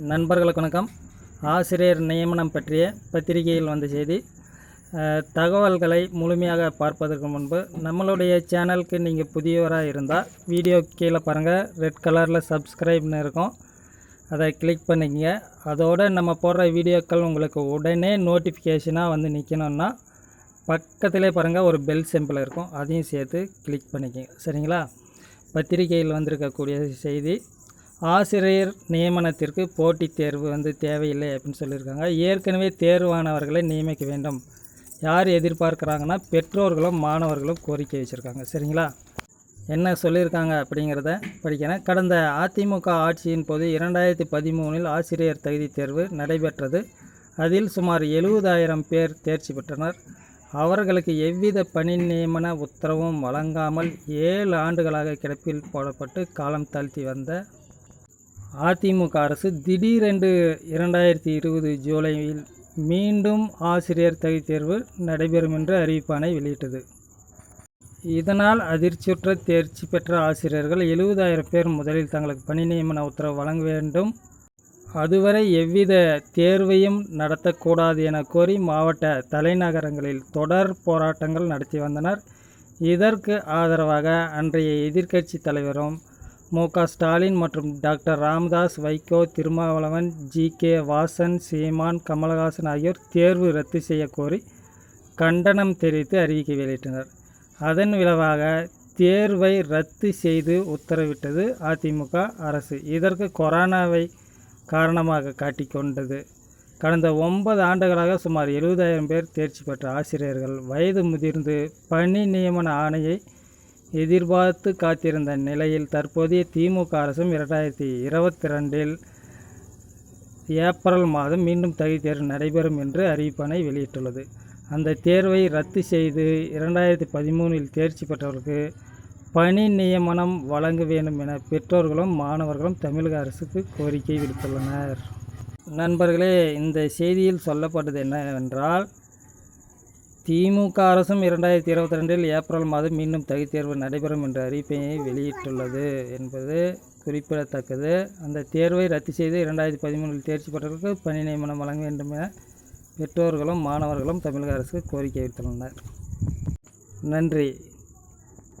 நண்பர்களுக்கு வணக்கம். ஆசிரியர் நியமனம் பற்றிய பத்திரிகையில் வந்த செய்தி தகவல்களை முழுமையாக பார்ப்பதற்கு முன்பு நம்மளுடைய சேனலுக்கு நீங்கள் புதியவராக இருந்தால் வீடியோ கீழே பாருங்கள் ரெட் கலரில் சப்ஸ்கிரைப்னு இருக்கும். அதை கிளிக் பண்ணிக்கங்க. அதோடு நம்ம போடுற வீடியோக்கள் உங்களுக்கு உடனே நோட்டிஃபிகேஷனாக வந்து நிற்கணுன்னா பக்கத்திலே பாருங்கள் ஒரு பெல் சிம்பிள் இருக்கும். அதையும் சேர்த்து கிளிக் பண்ணிக்கங்க. சரிங்களா? பத்திரிகையில் வந்திருக்கக்கூடிய செய்தி ஆசிரியர் நியமனத்திற்கு போட்டித் தேர்வு வந்து தேவையில்லை அப்படின்னு சொல்லியிருக்காங்க. ஏற்கனவே தேர்வானவர்களை நியமிக்க வேண்டும். யார் எதிர்பார்க்குறாங்கன்னா பெற்றோர்களும் மாணவர்களும் கோரிக்கை வச்சுருக்காங்க. சரிங்களா? என்ன சொல்லியிருக்காங்க அப்படிங்கிறத படிக்கிறேன். கடந்த அதிமுக ஆட்சியின் போது இரண்டாயிரத்தி பதிமூணில் ஆசிரியர் தகுதி தேர்வு நடைபெற்றது. அதில் சுமார் எழுபதாயிரம் பேர் தேர்ச்சி பெற்றனர். அவர்களுக்கு எவ்வித பணி நியமன உத்தரவும் வழங்காமல் ஏழு ஆண்டுகளாக கிடப்பில் போடப்பட்டு காலம் தாழ்த்தி வந்த அதிமுக அரசு திடீரென்று இரண்டாயிரத்தி இருபது ஜூலையில் மீண்டும் ஆசிரியர் தகுதி தேர்வு நடைபெறும் என்று அறிவிப்பானை வெளியிட்டது. இதனால் அதிர்ச்சியுற்ற தேர்ச்சி பெற்ற ஆசிரியர்கள் எழுபதாயிரம் பேர் முதலில் தங்களுக்கு பணி நியமன உத்தரவு வழங்க வேண்டும். அதுவரை எவ்வித தேர்வையும் நடத்தக்கூடாது என கோரி மாவட்ட தலைநகரங்களில் தொடர் போராட்டங்கள் நடத்தி வந்தனர். இதற்கு ஆதரவாக அன்றைய எதிர்க்கட்சி தலைவரும் மு க ஸ்டாலின் மற்றும் doctor Ramadoss Vaiko Thirumavalavan G. K. Vasan Seeman Kamal Haasan ஆகியோர் தேர்வு ரத்து செய்யக்கோரி கண்டனம் தெரிவித்து அறிவிக்கை வெளியிட்டனர். அதன் விளைவாக தேர்வை ரத்து செய்து உத்தரவிட்டது அதிமுக அரசு. இதற்கு கொரோனாவை காரணமாக காட்டிக்கொண்டது கடந்த ஒன்பது ஆண்டுகளாக சுமார் எழுபதாயிரம் பேர் தேர்ச்சி பெற்ற ஆசிரியர்கள். வயது முதிர்ந்து பணி நியமன ஆணையை எதிர்பார்த்து காத்திருந்த நிலையில் தற்போதைய திமுக அரசும் இரண்டாயிரத்தி இருபத்தி ரெண்டில் ஏப்ரல் மாதம் மீண்டும் தகுதி தேர்வு நடைபெறும் என்று அறிவிப்பானை வெளியிட்டுள்ளது. அந்த தேர்வை ரத்து செய்து இரண்டாயிரத்தி பதிமூணில் தேர்ச்சி பெற்றவர்களுக்கு பணி நியமனம் வழங்க வேண்டும் என பெற்றோர்களும் மாணவர்களும் தமிழக அரசுக்கு கோரிக்கை விடுத்துள்ளனர். நண்பர்களே இந்த செய்தியில் சொல்லப்பட்டது என்னவென்றால் திமுக அரசும் இரண்டாயிரத்தி இருபத்தி ரெண்டில் ஏப்ரல் மாதம் மீண்டும் தகுதி தேர்வு நடைபெறும் என்ற அறிவிப்பை வெளியிட்டுள்ளது என்பது குறிப்பிடத்தக்கது. அந்த தேர்வை ரத்து செய்து இரண்டாயிரத்தி பதிமூணில் தேர்ச்சி பெற்றவர்களுக்கு பணி நியமனம் வழங்க வேண்டும் என பெற்றோர்களும் மாணவர்களும் தமிழக அரசுக்கு கோரிக்கை விடுத்துள்ளனர். நன்றி.